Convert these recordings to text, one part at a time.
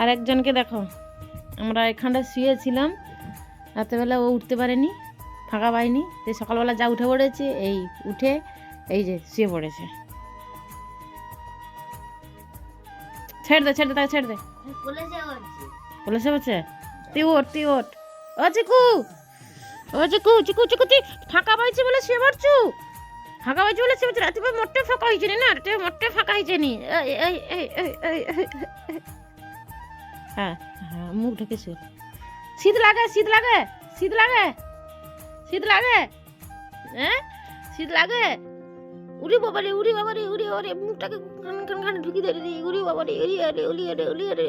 আর একজনকে দেখো আমরা এখানটা শুয়েছিলাম রাতেরবেলা ও উঠতে পারেনি ফাঁকা পায়নি তো সকালবেলা যা উঠে পড়েছে এই উঠে এই যে শুয়ে পড়েছে ছেড়ে দে ছেড়ে দে তাকে ছেড়ে দে বলেছে বলছে তুই ওঠ তুই ওঠ ও চিকু ও চিকু চিকু চিকু তুই ফাঁকা পাইছি বলে শুয়ে পড়ছু ফাঁকা পাইছি বলে পড়ছু রাতে মোটে ফাঁকা হয়েছে নি রাতে মোটে ফাঁকা হয়েছে নি এই এই এই, এই। হ্যাঁ। হ্যাঁ মুখ ঢেকে শুয়ে শীত লাগে শীত লাগে শীত লাগে শীত লাগে। হ্যাঁ শীত লাগে। উড়ি বাবারে উড়ি বাবারে, উড়ি ওরে মুখটাকে খান খান খান ঢুকি ধরে দিই উড়ি বাবারে, উড়ি আরে উড়ি আরে উড়ি আরে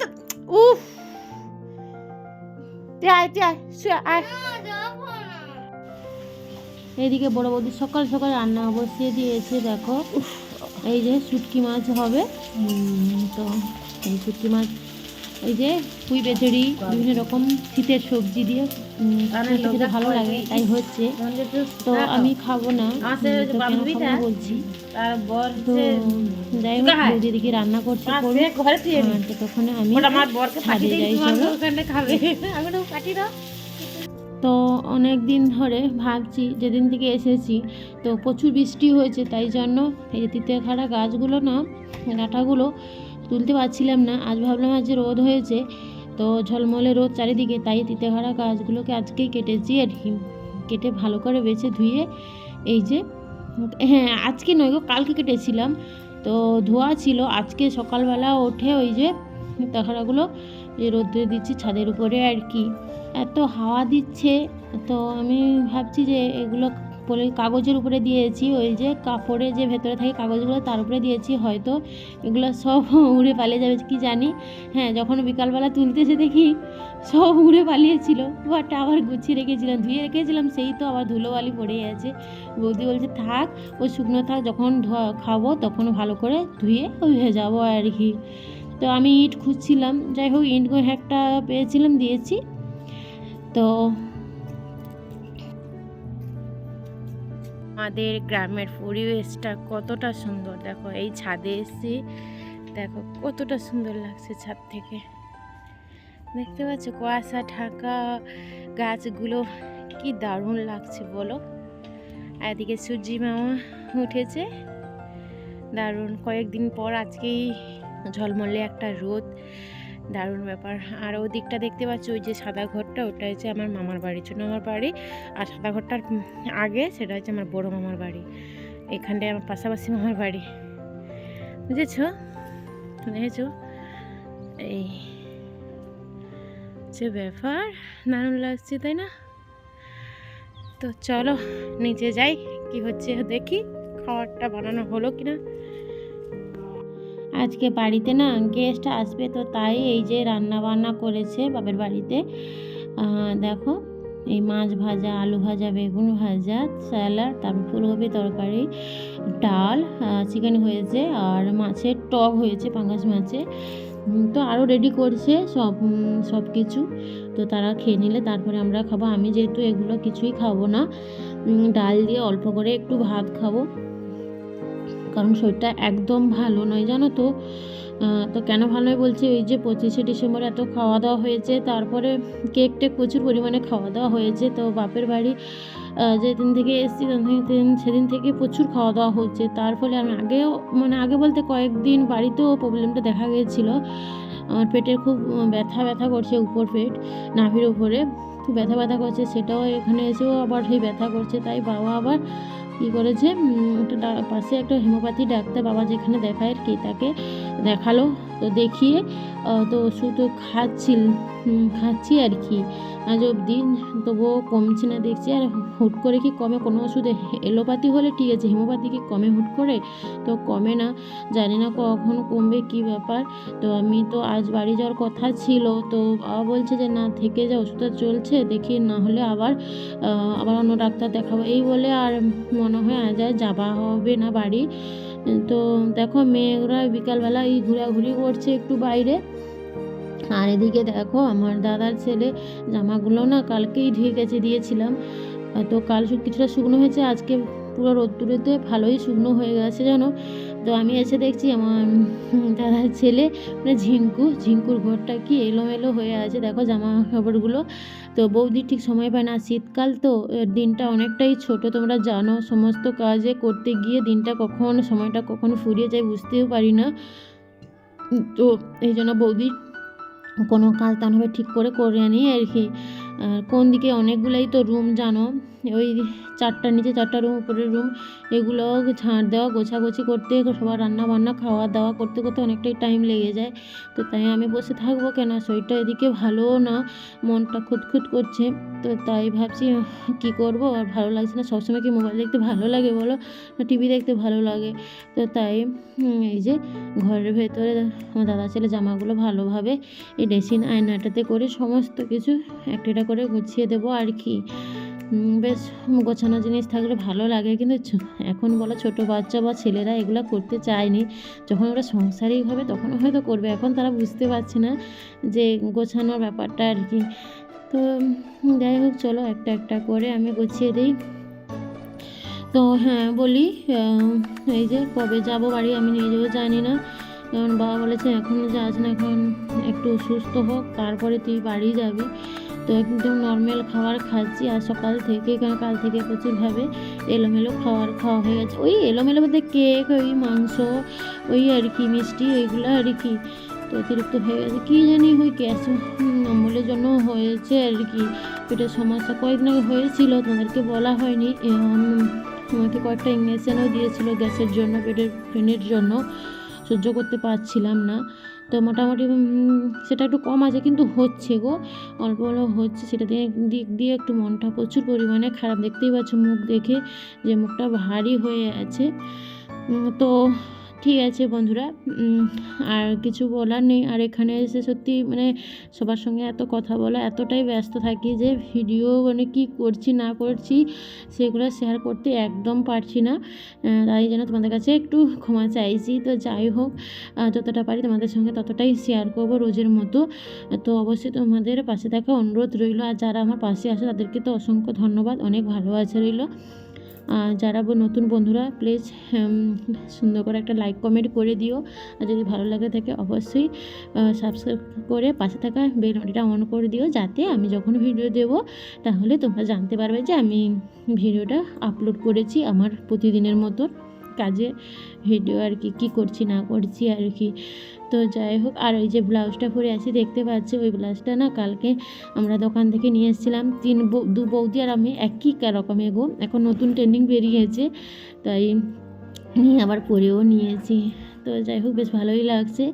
থা। উফ। আয় আয় শুয়ে আয়। এদিকে বড় বৌদি সকাল সকাল রান্না বসিয়ে দিয়েছে, দেখো। এই যে শুটকি মাছ হবে। তো এই শুটকি মাছ এই যে পুঁই বেচড়ি বিভিন্ন রকম শীতের সবজি দিয়ে খেতে ভালো লাগে তাই হচ্ছে। তো আমি খাব না। বলছি। তো যাই হোক বৌদি রান্না করছে আমি ছাদে যাই চলো আমি তো অনেক দিন ধরে ভাবছি, যেদিন থেকে এসেছি, তো প্রচুর বৃষ্টি হয়েছে, তাই জন্য এই যে তিতেখাড়া গাছগুলো না, ডাঁটাগুলো তুলতে পারছিলাম না, আজ ভাবলাম আজ রোদ হয়েছে, তো ঝলমলে রোদ চারিদিকে, তাই তিতেখাড়া গাছগুলোকে আজকেই কেটেছি আর কি, কেটে ভালো করে বেছে ধুয়ে এই যে হ্যাঁ আজকে নয় গো, কালকে কেটেছিলাম, তো ধোয়া ছিল, আজকে সকালবেলা উঠে ওই যে তাখাড়াগুলো যে রোদ্রে দিচ্ছি ছাদের উপরে আর কি। এত হাওয়া দিচ্ছে, তো আমি ভাবছি যে এগুলো পরে কাগজের উপরে দিয়েছি, ওই যে কাপড়ে যে ভেতরে থাকে কাগজগুলো তার উপরে দিয়েছি, হয়তো এগুলো সব উড়ে পালিয়ে যাবে, কি জানি। হ্যাঁ যখন বিকালবেলা তুলতেছে দেখি সব উড়ে পালিয়েছিল বাট আবার গুছিয়ে রেখেছিলাম, ধুয়ে রেখেছিলাম, সেই তো আবার ধুলোবালি পড়ে আছে। বৌদি বলছে, থাক, ও শুকনো থাক, যখন খাব তখন ভালো করে ধুয়ে ভেজাবো আর কি। তো আমি ইট খুঁজছিলাম। যাই হোক, ইট একটা পেয়েছিলাম, দিয়েছি। তো আমাদের গ্রামের পরিবেশটা কতটা সুন্দর। দেখো, এই ছাদে এসে দেখো কতটা সুন্দর লাগছে ছাদ থেকে। দেখতে পাচ্ছ, কুয়াশা, ঢাকা গাছগুলো কি দারুণ লাগছে, বলো। এদিকে সূর্যি মামা উঠেছে। দারুণ, কয়েকদিন পর আজকেই ঝলমলে একটা রোদ। দারুণ ব্যাপার। আর ওদিকটা দেখতে পাচ্ছ ওই যে সাদা ঘরটা, ওটা হচ্ছে আমার মামার বাড়ি ছোটো মামার বাড়ি। আর সাদা ঘরটার আগে সেটা হচ্ছে আমার বড় মামার বাড়ি। এখানটায় আমার পাশাপাশি মামার বাড়ি। বুঝেছ? দেখেছ এই যে ব্যাপার, দারুণ লাগছে, তাই না? তো চলো, নিচে যাই, কি হচ্ছে দেখি, খাবারটা বানানো হলো কিনা। আজকে বাড়িতে না গেস্ট আসবে তো তাই এই যে রান্না বান্না করেছে বাপের বাড়িতে। দেখো, এই মাছ ভাজা, আলু ভাজা, বেগুন ভাজা, স্যালাড, তারপর ফুলকপি তরকারি, ডাল চিকেন হয়েছে আর মাছের টক হয়েছে, পাঙ্গাস মাছে। তো আরও রেডি করছে সব সব কিছু। তো তারা খেয়ে নিলে তারপরে আমরা খাব। আমি যেহেতু এগুলো কিছুই খাব না ডাল দিয়ে অল্প করে একটু ভাত খাব। কারণ শরীরটা একদম ভালো নয়, জানো তো? তো কেন ভালো নয় বলছি, ওই যে পঁচিশে ডিসেম্বর এত খাওয়া দাওয়া হয়েছে, তারপরে কেক টেক প্রচুর পরিমাণে খাওয়া দাওয়া হয়েছে, তো বাপের বাড়ি যেদিন থেকে এসেছি, সেদিন সেদিন থেকে প্রচুর খাওয়া দাওয়া হচ্ছে। তার ফলে আমি আগেও মানে আগে বলতে কয়েকদিন বাড়িতেও প্রবলেমটা দেখা গিয়েছিল। আমার পেটের খুব ব্যথা ব্যথা করছে উপর পেট, নাভির উপরে, খুব ব্যথা ব্যথা করছে, সেটাও এখানে এসেও আবার সেই ব্যথা করছে, তাই বাবা আবার কী করেছে? পাশে একটা হেমোপ্যাথি ডাক্তার বাবা যেখানে দেখায় আর কি তাকে দেখাল। তো দেখিয়ে তো ওষুধ খাচ্ছিল। খাচ্ছি আর কি। আজ অবধি তবুও কমছে না দেখছি। আর হুট করে কি কমে? কোনো ওষুধে এলোপ্যাথি হলে ঠিক আছে হোমিওপ্যাথি কি কমে হুট করে? তো কমে না, জানি না কখন কমবে, কি ব্যাপার? তো আমি তো আজ বাড়ি যাওয়ার কথা ছিল, তো বাবা বলছে যে না, থেকে যা ওষুধটা চলছে, দেখি না হলে আবার আবার অন্য ডাক্তার দেখাবো। এই বলে আর মনে হয় আজ আর যাওয়া হবে না বাড়ি। তো দেখো, মেয়েরা বিকালবেলা এই ঘোরাঘুরি করছে একটু বাইরে। আর এদিকে দেখো, আমার দাদার ছেলে জামাগুলো না কালকেই ধুয়ে গেছে দিয়েছিলাম। তো কাল কিছুটা শুকনো হয়েছে, আজকে পুরো রোদ্দুরেতে ভালোই শুকনো হয়ে গেছে জানো। তো আমি এসে দেখছি আমার দাদার ছেলে মানে ঝিঙ্কু, ঝিঙ্কুর ঘরটা কি এলোমেলো হয়ে আছে। দেখো জামা কাপড়গুলো তো বৌদি ঠিক সময় পায় না। শীতকাল তো দিনটা অনেকটাই ছোট, তোমরা জানো। সমস্ত কাজে করতে গিয়ে দিনটা কখন, সময়টা কখন ফুরিয়ে যায় বুঝতেও পারি না। তো এই জন্য বৌদি কোনো কাজ তেমনভাবে ঠিক করে করে নিয়ে আর কি। কোন দিকে অনেকগুলোই তো রুম জানো? ওই চারটার নিচে চারটা রুম, উপরের রুম এগুলো ঝাঁট দেওয়া, গোছাগুছি করতে, সবার রান্না বান্না খাওয়া দাওয়া করতে করতে অনেকটাই টাইম লেগে যায়। তো তাই আমি বসে থাকব কেন? শরীরটা এদিকে ভালোও না, মনটা খুঁতখুত করছে। তো তাই ভাবছি কি করব? আর ভালো লাগছে না। সবসময় কি মোবাইল দেখতে ভালো লাগে বলো? টিভি দেখতে ভালো লাগে? তো তাই এই যে ঘরের ভেতরে আমার দাদা ছেলে জামাগুলো ভালোভাবে এই ড্রেসিং আয়নাটাতে করে সমস্ত কিছু একটা একটা করে গুছিয়ে দেবো আর কি। বেশ গোছানো জিনিস থাকলে ভালো লাগে। কিন্তু এখন বলো ছোট বাচ্চা বা ছেলেরা এগুলো করতে চায়নি। যখন ওরা সংসারিক হবে তখন হয়তো করবে। এখন তারা বুঝতে পারছে না যে গোছানোর ব্যাপারটা আর কি। তো যাই হোক চলো একটা একটা করে আমি গুছিয়ে দিই। তো হ্যাঁ বলি এই যে কবে যাব বাড়ি আমি নিজেও জানি না। কারণ বাবা বলেছে এখন যাস না, এখন একটু সুস্থ হোক, তারপরে তুই বাড়ি যাবি। তো একদম নর্মাল খাবার খাচ্ছি আর সকাল থেকে, কারণ কাল থেকে প্রচুরভাবে এলোমেলো খাবার খাওয়া হয়ে গেছে। ওই এলোমেলো বলতে কেক ওই মাংস, ওই আর কি, মিষ্টি, ওইগুলো আর কি। তো অতিরিক্ত হয়ে গেছে। কী জানি ওই গ্যাস অম্বলের জন্য হয়েছে আর কি। পেটের সমস্যা কয়েকদিন আগে হয়েছিল, তোমাদেরকে বলা হয়নি। আমাকে কয়েকটা ইঞ্জেকশনও দিয়েছিল গ্যাসের জন্য, পেটের পেনের জন্য। সহ্য করতে পারছিলাম না। তো মোটামুটি সেটা একটু কম আছে কিন্তু হচ্ছে গো। অল্প অল্প হচ্ছে, সেটা দিয়ে, দিক দিয়ে একটু মনটা প্রচুর পরিমাণে খারাপ। দেখতেই পাচ্ছ মুখ দেখে যে মুখটা ভারী হয়ে আছে। তো ঠিক আছে বন্ধুরা আর কিছু বলার নেই। আর এখানে এসে সত্যি মানে সবার সঙ্গে এত কথা বলা, এতটাই ব্যস্ত থাকি যে ভিডিও মানে কী করছি, না করছি, সেগুলো শেয়ার করতে একদম পারছি না। তাই যেন তোমাদের কাছে একটু ক্ষমা চাইছি। তো যাই হোক যতটা পারি তোমাদের সঙ্গে ততটাই শেয়ার করব রোজের মতো। তো অবশ্যই তোমাদের পাশে থাকা অনুরোধ রইল। আর যারা আমার পাশে আসে তাদেরকে তো অসংখ্য ধন্যবাদ। অনেক ভালোবাসা রইল। যারা নতুন বন্ধুরা প্লিজ সুন্দর করে একটা লাইক কমেন্ট করে দিও। আর যদি ভালো লাগে থাকে, অবশ্যই সাবস্ক্রাইব করে পাশে থাকা বেল অন করে দিও, যাতে আমি যখন ভিডিও দেব, তাহলে তোমরা জানতে পারবে যে আমি ভিডিওটা আপলোড করেছি আমার প্রতিদিনের মতো কাজে ভিডিও আর কি কী করছি না করছি আর কি। তো যাই হোক আর ওই যে ব্লাউজটা পরে আছি দেখতে পাচ্ছি ওই ব্লাউজটা না কালকে আমরা দোকান থেকে নিয়ে এসেছিলাম। তিন বৌ- দু বৌদি আর আমি একই রকমের গো এখন নতুন ট্রেন্ডিং বেরিয়েছে তাই নিয়ে আবার পরেও নিয়েছি। তো যাই হোক বেশ ভালোই লাগছে।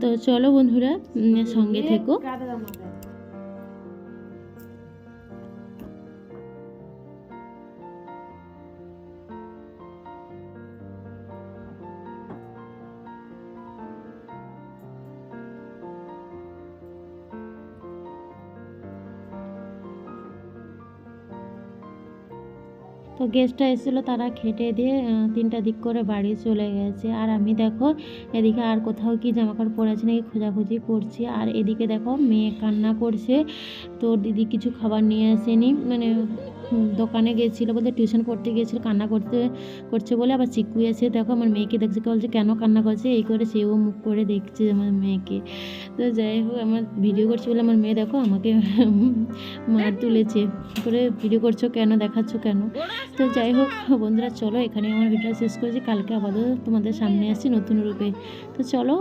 তো চলো বন্ধুরা সঙ্গে থেকো। তো গেস্টটা এসেছিল, তারা খেটে দিয়ে তিনটা দিক করে বাড়ি চলে গেছে। আর আমি দেখো, এদিকে আর কোথাও কি জামাকাপড় পরে আছে নাকি খোঁজাখুঁজি করছি। আর এদিকে দেখো, মেয়ে কান্না করছে। তো দিদি কিছু খাবার নিয়ে আসেনি। মানে দোকানে গেছিল বলতে টিউশন পড়তে গিয়েছিল, কান্না করতে, করছে বলে আবার চিকু এসে দেখো আমার মেয়েকে দেখছে বলছে, কেন কান্না করছে? এই করে সেও মুখ করে দেখছে আমার মেয়েকে। তো যাই হোক, আমার ভিডিও করছি বলে আমার মেয়ে দেখো আমাকে মার তুলেছে। করে ভিডিও করছ কেন, দেখাচ্ছ কেন? তো যাই হোক, বন্ধুরা চলো এখানে আমার ভিডিও শেষ করেছি। কালকে আবারও তোমাদের সামনে আসছি নতুন রূপে। তো চলো